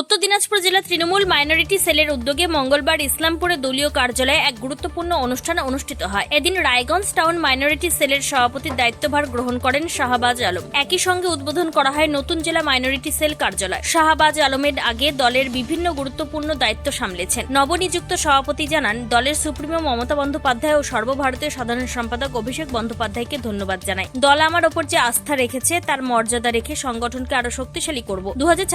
উত্তর দিনাজপুর জেলা তৃণমূল মাইনরিটি সেলের উদ্যোগে মঙ্গলবার ইসলামপুরে দলীয় কার্যালয়ে এক গুরুত্বপূর্ণ অনুষ্ঠান অনুষ্ঠিত হয়। এদিন রায়গঞ্জ টাউন মাইনরিটি সেলের সভাপতির দায়িত্বভার গ্রহণ করেন শাহবাজ আলম। একই সঙ্গে উদ্বোধন করা হয় নতুন জেলা মাইনরিটি সেল কার্যালয়। শাহবাজ আলমের আগে দলের বিভিন্ন গুরুত্বপূর্ণ দায়িত্ব সামলেছেন। নবনিযুক্ত সভাপতি জানান, দলের সুপ্রিমো মমতা বন্দ্যোপাধ্যায় ও সর্বভারতীয় সাধারণ সম্পাদক অভিষেক বন্দ্যোপাধ্যায়কে ধন্যবাদ জানাই। দল আমার ওপর যে আস্থা রেখেছে, তার মর্যাদা রেখে সংগঠনকে আরও শক্তিশালী করব। দু হাজার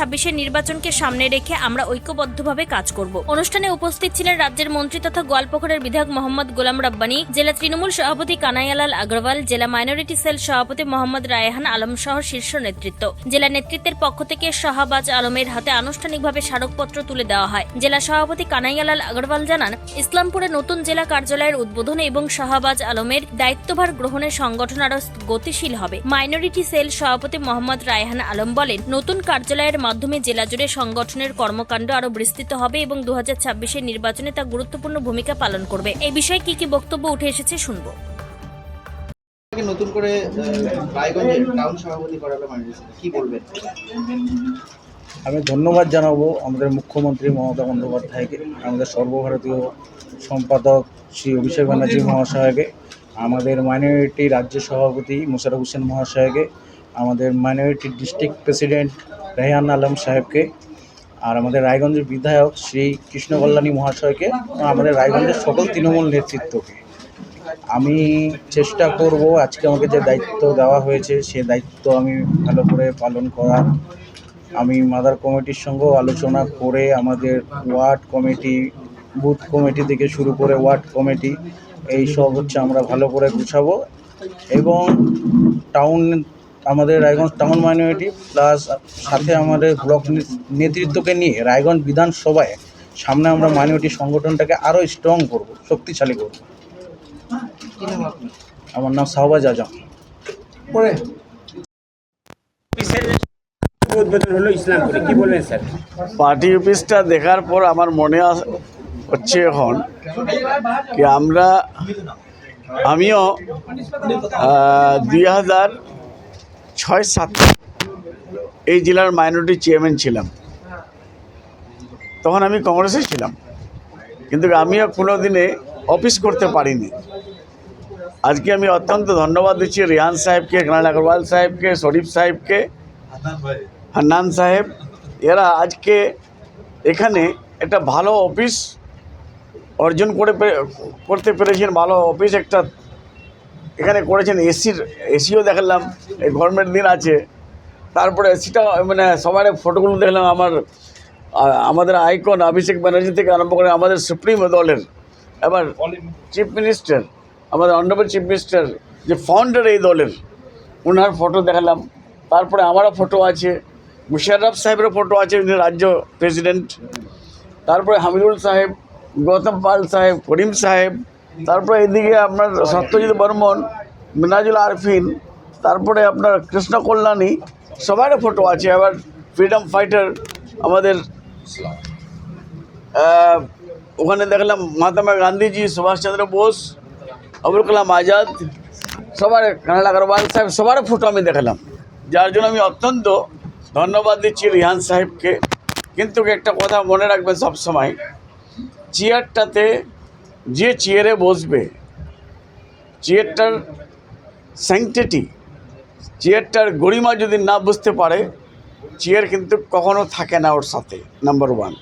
নির্বাচনকে সামনে রেখে আমরা ঐক্যবদ্ধভাবে কাজ করব। অনুষ্ঠানে উপস্থিত ছিলেন রাজ্যের মন্ত্রী তথা গোয়ালপুকুরের বিধায়ক মোহাম্মদ গোলাম রাব্বানি, জেলা তৃণমূল সভাপতি কানাইয়ালাল আগরওয়াল, জেলা মাইনরিটি সেল সভাপতি মোহাম্মদ রায়হান আলম সহ শীর্ষ নেতৃত্ব। জেলা নেতৃত্বের পক্ষ থেকে শাহবাজ আলমের হাতে আনুষ্ঠানিকভাবে স্মারকপত্র তুলে দেওয়া হয়। জেলা সভাপতি কানাইয়ালাল আগরওয়াল জানান, ইসলামপুরে নতুন জেলা কার্যালয়ের উদ্বোধন এবং শাহবাজ আলমের দায়িত্বভার গ্রহণের সংগঠন আরও গতিশীল হবে। মাইনরিটি সেল সভাপতি মোহাম্মদ রায়হান আলম বলেন, নতুন কার্যালয়ের মাধ্যমে জেলা জুড়ে সংগঠনের কর্মকাণ্ড আরও বিস্তৃত হবে এবং দু হাজার নির্বাচনে তা গুরুত্বপূর্ণ ভূমিকা পালন করবে। এই বিষয়ে কি কি বক্তব্য উঠে এসেছে শুনব। নতুন করে রায়গঞ্জের টাউন সভাপতি করালো কি বলবেন? আমি ধন্যবাদ জানাব আমাদের মুখ্যমন্ত্রী মমতা বন্দ্যোপাধ্যায়কে আমাদের সর্বভারতীয় সম্পাদক শ্রী অভিষেক ব্যানার্জি মহাশয়কে আমাদের মাইনরিটি রাজ্য সভাপতি মুশারফ হোসেন মহাশয়কে আমাদের minority district president Rehan Alam সাহেবকে আর আমাদের রায়গঞ্জের বিধায়ক শ্রী কৃষ্ণকল্যাণী মহাশয়কে আমাদের রায়গঞ্জের সকল তৃণমূল নেতৃত্বকে। আমি চেষ্টা করব, আজকে আমাকে যে দায়িত্ব দেওয়া হয়েছে, সে দায়িত্ব আমি ভালো করে পালন করার। আমি মাদার কমিটির সঙ্গেও আলোচনা করে আমাদের ওয়ার্ড কমিটি, বুথ কমিটি থেকে শুরু করে ওয়ার্ড কমিটি, এই সব হচ্ছে আমরা ভালো করে গুছাবো। এবং টাউন আমাদের রায়গঞ্জ টাউন মাইনরিটি প্লাস সাথে আমাদের ব্লক নেতৃত্বকে নিয়ে রায়গঞ্জ বিধানসভায় সামনে আমরা মাইনরিটি সংগঠনটাকে আরও স্ট্রং করব শক্তিশালী করব। কি নাম আপনার? আমার নাম শাহবাজ আজম। পরে উদ্বোধন হলো ইসলামপুরে কি বলবেন স্যার? পার্টি অফিসটা দেখার পর আমার মনে হচ্ছে এখন কি আমরা আমিও দুই হাজার ছয় সাত এই জেলার মাইনরিটি চেয়ারম্যান ছিলাম। তখন আমি কংগ্রেসে ছিলাম। কিন্তু আমিও কোনো দিনে অফিস করতে পারিনি। আজকে আমি অত্যন্ত ধন্যবাদ দিচ্ছি রিহান সাহেবকে, কানাল আগরওয়াল সাহেবকে, শরীফ সাহেবকে, হান্নান সাহেব। এরা আজকে এখানে একটা ভালো অফিস অর্জন করে করতে পেরেছেন, ভালো অফিস একটা এখানে করেছেন এসির, এসিও দেখালাম, এই গভর্নমেন্ট দিন আছে। তারপরে এসিটা মানে সবার ফটোগুলো দেখলাম, আমার আমাদের আইকন অভিষেক ব্যানার্জি থেকে আরম্ভ করে আমাদের সুপ্রিম দলের, এবার চিফ মিনিস্টার আমাদের অনারেবল চিফ মিনিস্টার যে ফাউন্ডার এই দলের ওনার ফটো দেখালাম। তারপরে আমারও ফটো আছে মুশারফ সাহেবেরও ফটো আছে রাজ্য প্রেসিডেন্ট তারপরে হামিদুল সাহেব, গৌতম পাল সাহেব, করিম সাহেব তারপরে এদিকে আপনার সত্যজিৎ বর্মন, মিনাজুল আরফিন, তারপরে আপনার কৃষ্ণ কল্যাণী সবারও ফটো আছে। আবার ফ্রিডম ফাইটার আমাদের ওখানে দেখলাম মহাত্মা গান্ধীজি সুভাষচন্দ্র বোস, আবুল কালাম আজাদ, সবার কানাল আগরওয়াল সাহেব সবার ফটো আমি দেখলাম। যার জন্য আমি অত্যন্ত ধন্যবাদ দিচ্ছি রিহান সাহেবকে। কিন্তু একটা কথা মনে রাখবেন সব সময় চেয়ারটাতে যে চেয়ারে বসবে, চেয়ারটার স্যাংটিটি চেয়ারটার গরিমা যদি না বুঝতে পারে, চেয়ার কিন্তু কখনো থাকে না ওর সাথে নাম্বার ওয়ান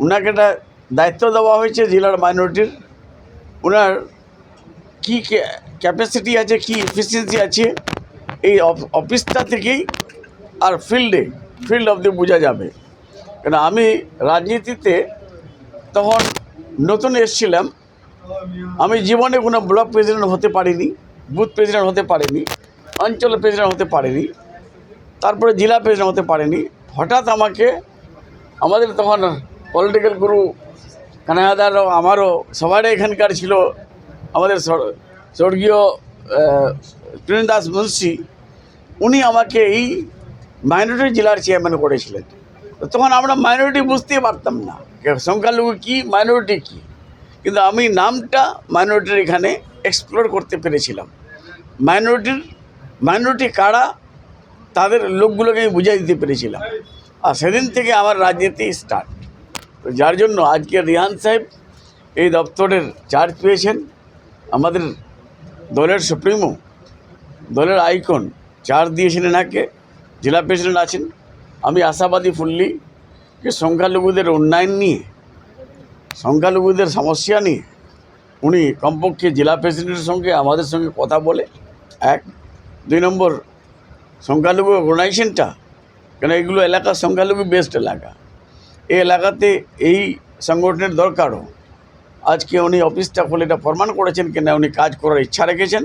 ওনাকে একটা দায়িত্ব দেওয়া হয়েছে জেলার মাইনরিটির ওনার কী ক্যাপাসিটি আছে, কী এফিসিয়েন্সি আছে, এই অফ- অফিসটা থেকেই আর ফিল্ডে ফিল্ড অফ দি বোঝা যাবে। কেন আমি রাজনীতিতে তখন নতুন এসছিলাম। আমি জীবনে কোনো ব্লক প্রেসিডেন্ট হতে পারিনি, বুথ প্রেসিডেন্ট হতে পারিনি, অঞ্চল প্রেসিডেন্ট হতে পারিনি, তারপরে জেলা প্রেসিডেন্ট হতে পারিনি। হঠাৎ আমাকে আমাদের তখন পলিটিক্যাল গুরু কানাদারও আমারও সবারই এখানকার ছিল আমাদের স্বর- স্বর্গীয় দাস মুন্সি, উনি আমাকে এই মাইনরিটি জেলার চেয়ারম্যান করেছিলেন। তখন আমরা মাইনরিটি বুঝতেই পারতাম না। সংখ্যালঘু কী মাইনরিটি কী? কিন্তু আমি নামটা মাইনরিটির এখানে এক্সপ্লোর করতে পেরেছিলাম। মাইনরিটির মাইনরিটি কারা, তাদের লোকগুলোকে আমি বুঝিয়ে দিতে পেরেছিলাম। আর সেদিন থেকে আমার রাজনীতি স্টার্ট তো যার জন্য আজকে রিহান সাহেব এই দপ্তরের চার্জ পেয়েছেন। আমাদের দলের সুপ্রিমো, দলের আইকন চার্জ দিয়েছেন এনাকে। জেলা প্রেসিডেন্ট আছেন। আমি আশাবাদী ফুললি সংখ্যালঘুদের উন্নয়ন নিয়ে, সংখ্যালঘুদের সমস্যা নিয়ে উনি কমপক্ষে জেলা প্রেসিডেন্টের সঙ্গে, আমাদের সঙ্গে কথা বলে, এক, দুই নম্বর সংখ্যালঘু অর্গানাইজেশনটা, কেন এগুলো এলাকা সংখ্যালঘু বেস্ট এলাকা। এই এলাকাতে এই সংগঠনের দরকারও। আজকে উনি অফিসটা খুলে এটা প্রমাণ করেছেন কিনা, উনি কাজ করার ইচ্ছা রেখেছেন।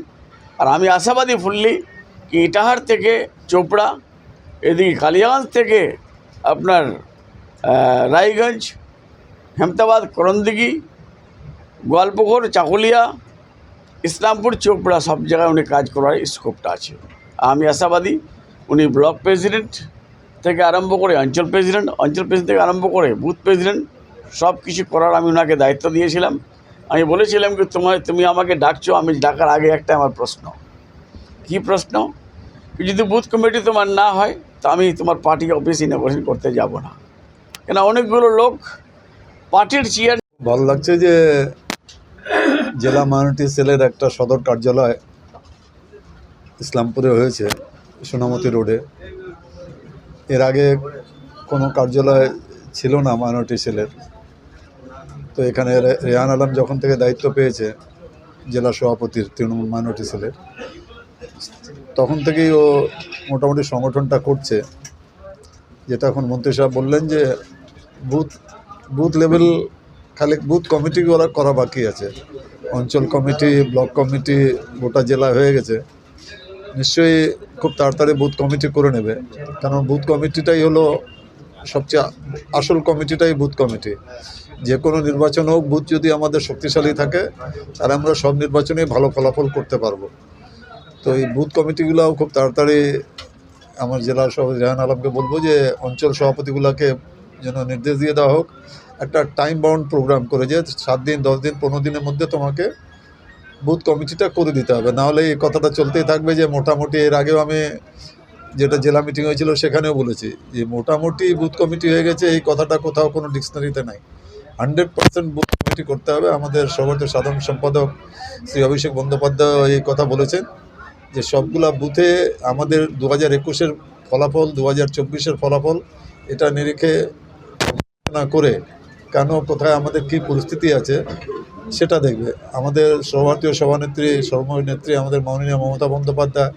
আর আমি আশাবাদী ফুললি কি ইটাহার থেকে চোপড়া, এদিকে কালিয়াগঞ্জ থেকে আপনার রায়গঞ্জ, হেমতাবাদ, করণদিঘি, গোয়ালপুকুর, চাকুলিয়া, ইসলামপুর, চোপড়া, সব জায়গায় উনি কাজ করার স্কোপটা আছে। আমি আশাবাদী উনি ব্লক প্রেসিডেন্ট থেকে আরম্ভ করে অঞ্চল প্রেসিডেন্ট অঞ্চল প্রেসিডেন্ট থেকে আরম্ভ করে বুথ প্রেসিডেন্ট সব কিছু করার আমি ওনাকে দায়িত্ব দিয়েছিলাম। আমি বলেছিলাম কি তোমার তুমি আমাকে ডাকছো, আমি ডাকার আগে একটা আমার প্রশ্ন। কি প্রশ্ন? যদি বুথ কমিটি তোমার না হয়, তো আমি তোমার পার্টি অফিস ইনোভেশন করতে যাব না। কেন অনেকগুলো লোক পার্টির চেয়ার ভালো লাগছে যে জেলা মাইনরিটি সেলের একটা সদর কার্যালয় ইসলামপুরে হয়েছে, সোনামতি রোডে। এর আগে কোনো কার্যালয় ছিল না মাইনরিটি সেলের। তো এখানে রেহান আলম যখন থেকে দায়িত্ব পেয়েছে জেলা সভাপতির, তৃণমূল মাইনরিটি সেলের, তখন থেকেই ও মোটামুটি সংগঠনটা করছে। যেটা এখন মন্ত্রী সাহেব বললেন যে বুথ বুথ লেভেল খালি বুথ কমিটি করা বাকি আছে। অঞ্চল কমিটি ব্লক কমিটি গোটা জেলা হয়ে গেছে। নিশ্চয়ই খুব তাড়াতাড়ি বুথ কমিটি করে নেবে। কারণ বুথ কমিটিটাই হলো সবচেয়ে আসল কমিটিটাই বুথ কমিটি যে কোনো নির্বাচন হোক, বুথ যদি আমাদের শক্তিশালী থাকে তাহলে আমরা সব নির্বাচনেই ভালো ফলাফল করতে পারব। তো এই বুথ কমিটিগুলোও খুব তাড়াতাড়ি আমার জেলা সভাপতি রেহান আলমকে বলব যে, অঞ্চল সভাপতিগুলোকে যেন নির্দেশ দিয়ে দেওয়া হোক, একটা টাইম বাউন্ড প্রোগ্রাম করে যে সাত দিন, দশ দিন, পনেরো দিনের মধ্যে তোমাকে বুথ কমিটিটা করে দিতে হবে। নাহলে এই কথাটা চলতেই থাকবে যে মোটামুটি এর আগেও আমি যেটা জেলা মিটিং হয়েছিল সেখানেও বলেছি যে মোটামুটি বুথ কমিটি হয়ে গেছে, এই কথাটা কোথাও কোনো ডিকশনারিতে নাই। হান্ড্রেড পার্সেন্ট বুথ কমিটি করতে হবে। আমাদের সভাপতি সাধারণ সম্পাদক শ্রী অভিষেক বন্দ্যোপাধ্যায় এই কথা বলেছেন যে সবগুলা বুথে আমাদের দু হাজার একুশের ফলাফল, দু হাজার চব্বিশের ফলাফল, এটা নিরিখে না করে কেন, কোথায় আমাদের কি পরিস্থিতি আছে, সেটা দেখবে। আমাদের সর্বভারতীয় সভানেত্রী সর্বনেত্রী আমাদের মাননীয় মমতা বন্দ্যোপাধ্যায়,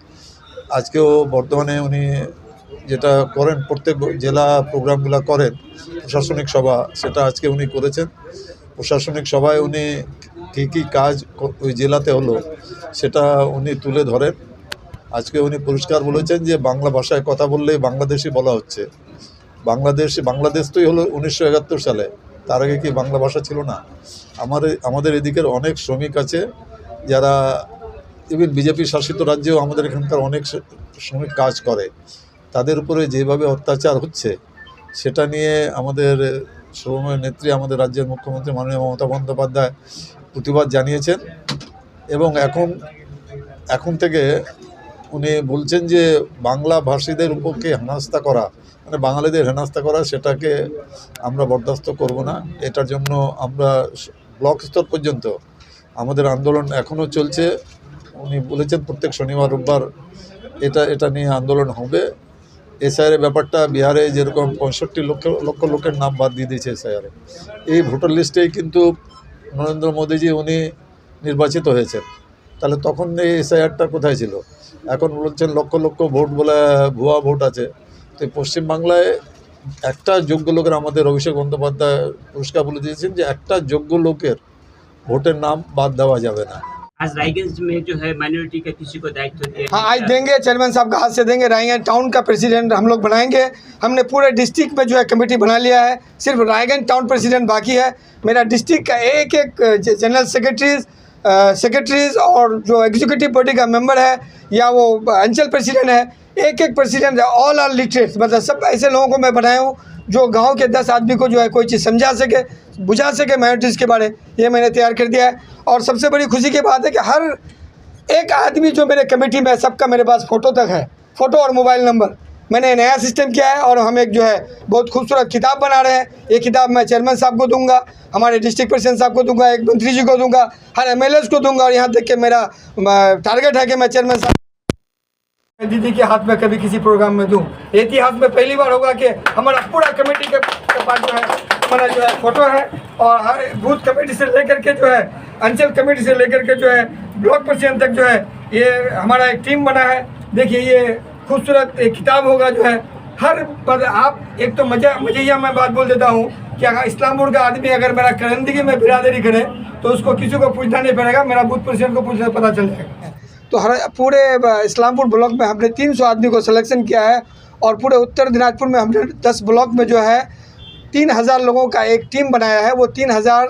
আজকেও বর্তমানে উনি যেটা করেন, প্রত্যেক জেলা প্রোগ্রামগুলো করেন, প্রশাসনিক সভা, সেটা আজকে উনি করেছেন। প্রশাসনিক সভায় উনি কী কী কাজ ওই জেলাতে হলো, সেটা উনি তুলে ধরেন। আজকে উনি পরিষ্কার বলেছেন যে, বাংলা ভাষায় কথা বললেই বাংলাদেশি বলা হচ্ছে। বাংলাদেশ বাংলাদেশ তোই হলো উনিশশো একাত্তর সালে। তার আগে কি বাংলা ভাষা ছিল না? আমাদের আমাদের এদিকের অনেক শ্রমিক আছে, যারা ইভেন বিজেপি শাসিত রাজ্যেও আমাদের এখানকার অনেক শ্রমিক কাজ করে। তাদের উপরে যেভাবে অত্যাচার হচ্ছে, সেটা নিয়ে আমাদের শ্রমের নেত্রী, আমাদের রাজ্যের মুখ্যমন্ত্রী মাননীয় মমতা বন্দ্যোপাধ্যায় প্রতিবাদ জানিয়েছেন এবং এখন এখন থেকে উনি বলছেন যে বাংলা ভাষীদের উপরকে হেনাস্তা করা মানে বাঙালিদের হেনাস্তা করা, সেটাকে আমরা বরদাস্ত করব না। এটার জন্য আমরা ব্লক স্তর পর্যন্ত আমাদের আন্দোলন এখনও চলছে। উনি বলেছেন প্রত্যেক শনিবার, রোববার এটা এটা নিয়ে আন্দোলন হবে। এসআইআর ব্যাপারটা বিহারে যেরকম পঁয়ষট্টি লক্ষ লক্ষ লোকের নাম বাদ দিয়ে দিয়েছে এসআইআরে এই ভোটার লিস্টেই কিন্তু নরেন্দ্র মোদীজি উনি নির্বাচিত হয়েছেন। তাহলে তখন এই এসআইআরটা কোথায় ছিল? এখন বলছেন লক্ষ লক্ষ ভোট বলে ভুয়া ভোট আছে। তো এই পশ্চিমবাংলায় একটা যোগ্য লোকের আমাদের অভিষেক বন্দ্যোপাধ্যায় পুরস্কার বলে দিয়েছেন যে একটা যোগ্য লোকের ভোটের নাম বাদ দেওয়া যাবে না आज रायगंज में जो है माइनॉरिटी का किसी को दायित्व दिया हाँ आज देंगे चेयरमैन साहब का हाथ से देंगे रायगंज टाउन का प्रेसिडेंट हम लोग बनाएंगे हमने पूरे डिस्ट्रिक्ट में जो है कमेटी बना लिया है सिर्फ रायगंज टाउन प्रेसिडेंट बाकी है मेरा डिस्ट्रिक्ट का एक एक जनरल सेक्रेटरीज सेक्रेटरीज और जो एग्जीक्यूटिव बॉडी का मेंबर है या वो अंचल प्रेसिडेंट है एक एक प्रेसिडेंट ऑल आर लिटरेट मतलब सब ऐसे लोगों को मैं बनाया हूँ जो गाँव के दस आदमी को जो है कोई चीज़ समझा सके बुझा सके माइनॉरिटीज़ के बारे। ये मैंने तैयार कर दिया है। और सबसे बड़ी खुशी की बात है कि हर एक आदमी जो मेरे कमेटी में है, सबका मेरे पास फ़ोटो तक है। फ़ोटो और मोबाइल नंबर मैंने नया सिस्टम किया है और हम एक जो है बहुत खूबसूरत किताब बना रहे हैं। ये किताब मैं चेयरमैन साहब को दूँगा हमारे डिस्ट्रिक्ट प्रेसिडेंट साहब को दूँगा एक मंत्री जी को दूँगा हर एम को दूँगा और यहाँ तक कि मेरा टारगेट है कि मैं चेयरमैन साहब दीदी के हाथ में कभी किसी प्रोग्राम में दूँ। इतिहास में पहली बार होगा कि हमारा पूरा कमेटी के पास जो है, हमारा जो है फ़ोटो है और हर बूथ कमेटी से लेकर के जो है अंचल कमेटी से लेकर के जो है ब्लॉक प्रेसिडेंट तक जो है, ये हमारा एक टीम बना है। देखिए, ये खूबसूरत एक किताब होगा जो है, हर पर आप, एक तो मज़ा, मजैया मैं बात बोल देता हूँ कि अगर इस्लामपुर का आदमी अगर मेरा करंदगी में बिरादरी करे तो उसको किसी को पूछना नहीं पड़ेगा, मेरा बूथ प्रेसिडेंट को पूछना पता चल जाएगा। तो हर पूरे इस्लामपुर ब्लॉक में हमने 300 आदमी को सिलेक्शन किया है और पूरे उत्तर दिनाजपुर में हमने 10 ब्लॉक में जो है तीन हज़ार लोगों का एक टीम बनाया है। वो तीन हज़ार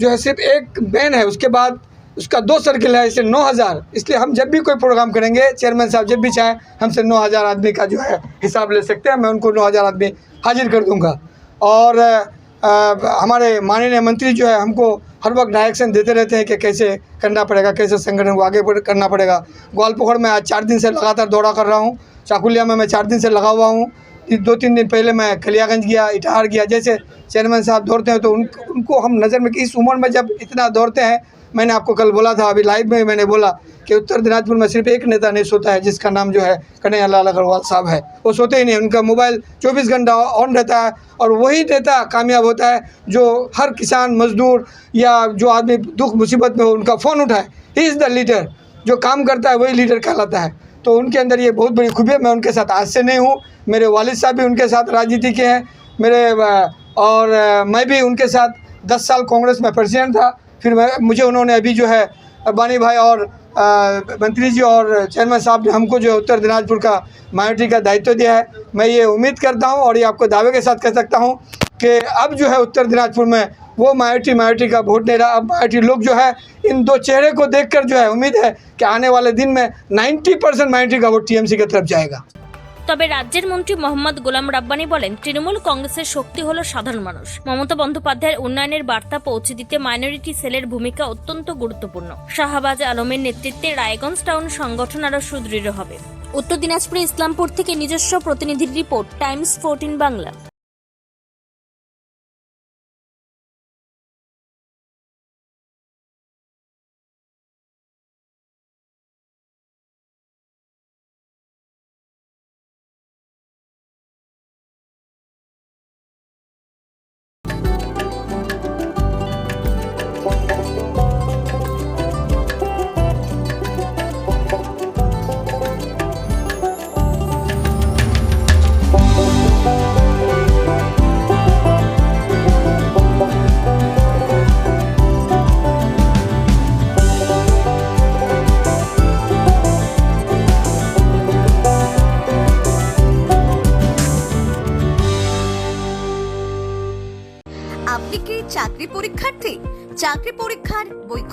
जो है सिर्फ़ एक बैन है। उसके बाद उसका दो सर्किल है इसे नौ हज़ार। इसलिए हम जब भी कोई प्रोग्राम करेंगे चेयरमैन साहब जब भी चाहें हमसे नौ हज़ार आदमी का जो है हिसाब ले सकते हैं। मैं उनको नौ हज़ार आदमी हाजिर कर दूँगा। और अ, हमारे माननीय मंत्री जो है हमको हर वक्त डायरेक्शन देते रहते हैं कि कैसे करना पड़ेगा, कैसे संगठन को आगे करना पड़ेगा। ग्वालपोखर में आज चार दिन से लगातार दौरा कर रहा हूँ। चाकुलिया में मैं चार दिन से लगा हुआ हूँ। दो तीन दिन पहले मैं कलियागंज गया, इटहार गया। जैसे चेयरमैन साहब दौड़ते हैं तो उन उनको हम नज़र में इस उम्र में जब इतना दौड़ते हैं मैंने आपको कल बोला था, अभी लाइव में मैंने बोला कि उत्तर दिनाजपुर में सिर्फ़ एक नेता नहीं सोता है, जिसका नाम जो है कन्हैया लाल अग्रवाल साहब है। वो सोते ही नहीं, उनका मोबाइल 24 घंटा ऑन रहता है और वही नेता कामयाब होता है जो हर किसान, मजदूर या जो आदमी दुख मुसीबत में हो, उनका फ़ोन उठाए। ही इज़ द लीडर जो काम करता है, वही लीडर कहलाता है। तो उनके अंदर ये बहुत बड़ी खूबी है। मैं उनके साथ आज से नहीं हूँ। मेरे वालिद साहब भी उनके साथ राजनीति के हैं। मेरे और मैं भी उनके साथ दस साल कांग्रेस में प्रेसिडेंट था। फिर मुझे उन्होंने अभी जो है बानी भाई और मंत्री जी और चेयरमैन साहब ने हमको जो है उत्तर दिनाजपुर का माइनॉरिटी का दायित्व दिया है। मैं ये उम्मीद करता हूँ और ये आपको दावे के साथ कह सकता हूँ कि अब जो है उत्तर दिनाजपुर में वो माइनॉरिटी माइनॉरिटी का वोट नहीं रहा। अब माइनॉरिटी लोग जो है, इन दो चेहरे को देखकर जो है उम्मीद है कि आने वाले दिन में 90 परसेंट माइनॉरिटी का वोट टीएमसी की तरफ़ जाएगा। তবে রাজ্যের মন্ত্রী মোহাম্মদ গোলাম রাব্বানি বলেন, তৃণমূল কংগ্রেসের শক্তি হল সাধারণ মানুষ। মমতা বন্দ্যোপাধ্যায়ের উন্নয়নের বার্তা পৌঁছে দিতে মাইনরিটি সেলের ভূমিকা অত্যন্ত গুরুত্বপূর্ণ। শাহবাজ আলমের নেতৃত্বে রায়গঞ্জ টাউন সংগঠন আরও সুদৃঢ় হবে। উত্তর দিনাজপুরে ইসলামপুর থেকে নিজস্ব প্রতিনিধির রিপোর্ট, টাইমস ফোরটিন বাংলা।